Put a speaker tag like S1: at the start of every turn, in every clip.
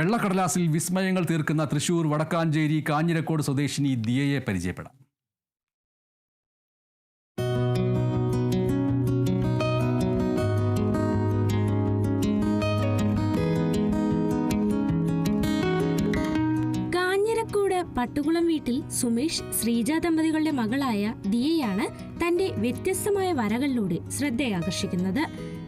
S1: വെള്ളക്കടലാസിൽ വിസ്മയങ്ങൾ തീർക്കുന്ന തൃശൂർ വടക്കാഞ്ചേരി കാഞ്ഞിരക്കോട് സ്വദേശിനി ദിയയെ പരിചയപ്പെടാം.
S2: കാഞ്ഞിരക്കോട് പട്ടുകുളം വീട്ടിൽ സുമേഷ് ശ്രീജ ദമ്പതികളുടെ മകളായ ദിയയാണ് തന്റെ വ്യത്യസ്തമായ വരകളിലൂടെ ശ്രദ്ധയാകർഷിക്കുന്നത്.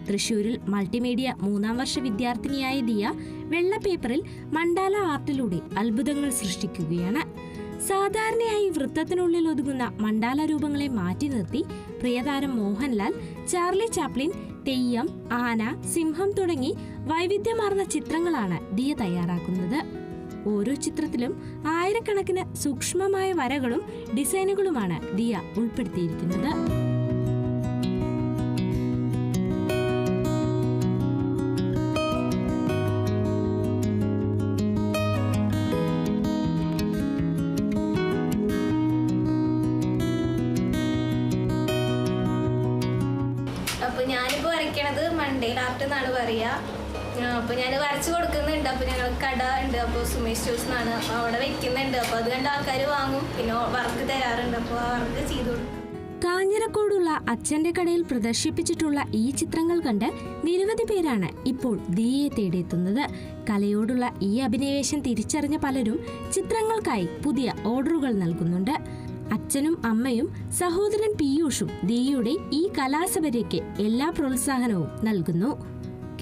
S2: തൃശൂരിൽ മൾട്ടിമീഡിയ മൂന്നാം വർഷ വിദ്യാർത്ഥിനിയായ ദിയ വെള്ള പേപ്പറിൽ മണ്ടാല ആർട്ടിലൂടെ അത്ഭുതങ്ങൾ സൃഷ്ടിക്കുകയാണ്. സാധാരണയായി വൃത്തത്തിനുള്ളിൽ ഒതുങ്ങുന്ന മണ്ടാല രൂപങ്ങളെ മാറ്റി നിർത്തി പ്രിയതാരം മോഹൻലാൽ ചാർലി ചാപ്ലിൻ തെയ്യം ആന സിംഹം തുടങ്ങി വൈവിധ്യമാർന്ന ചിത്രങ്ങളാണ് ദിയ തയ്യാറാക്കുന്നത്. ഓരോ ചിത്രത്തിലും ആയിരക്കണക്കിന് സൂക്ഷ്മമായ വരകളും ഡിസൈനുകളുമാണ് ദിയ ഉൾപ്പെടുത്തിയിരിക്കുന്നത്.
S3: അപ്പോൾ ഞാനിപ്പോൾ വരയ്ക്കണത് മൺഡേ ആർട്ട് എന്നാണ് പറയുക അപ്പോൾ ഞാൻ വരച്ചു കൊടുക്കുന്നുണ്ട്. അപ്പോൾ ഞങ്ങൾ കട ഉണ്ട്. അപ്പോൾ സുമേഷ് ജ്യൂസ് എന്നാണ് അവിടെ വെക്കുന്നുണ്ട്. അപ്പോൾ അത് കണ്ട് ആൾക്കാർ വാങ്ങും. പിന്നെ വർക്ക് തരാറുണ്ട്. അപ്പോൾ ആ വർക്ക് ചെയ്തു കൊടുക്കും.
S2: കാഞ്ഞിരക്കോടുള്ള അച്ഛന്റെ കടയിൽ പ്രദർശിപ്പിച്ചിട്ടുള്ള ഈ ചിത്രങ്ങൾ കണ്ട് നിരവധി പേരാണ് ഇപ്പോൾ ദീയെ തേടിയെത്തുന്നത്. കലയോടുള്ള ഈ അഭിനിവേശം തിരിച്ചറിഞ്ഞ പലരും ചിത്രങ്ങൾക്കായി പുതിയ ഓർഡറുകൾ നൽകുന്നുണ്ട്. അച്ഛനും അമ്മയും സഹോദരൻ പീയൂഷും ദിയുടെ ഈ കലാസപര്യയ്ക്ക് എല്ലാ പ്രോത്സാഹനവും നൽകുന്നു.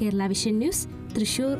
S2: Kerala Vision news Thrissur.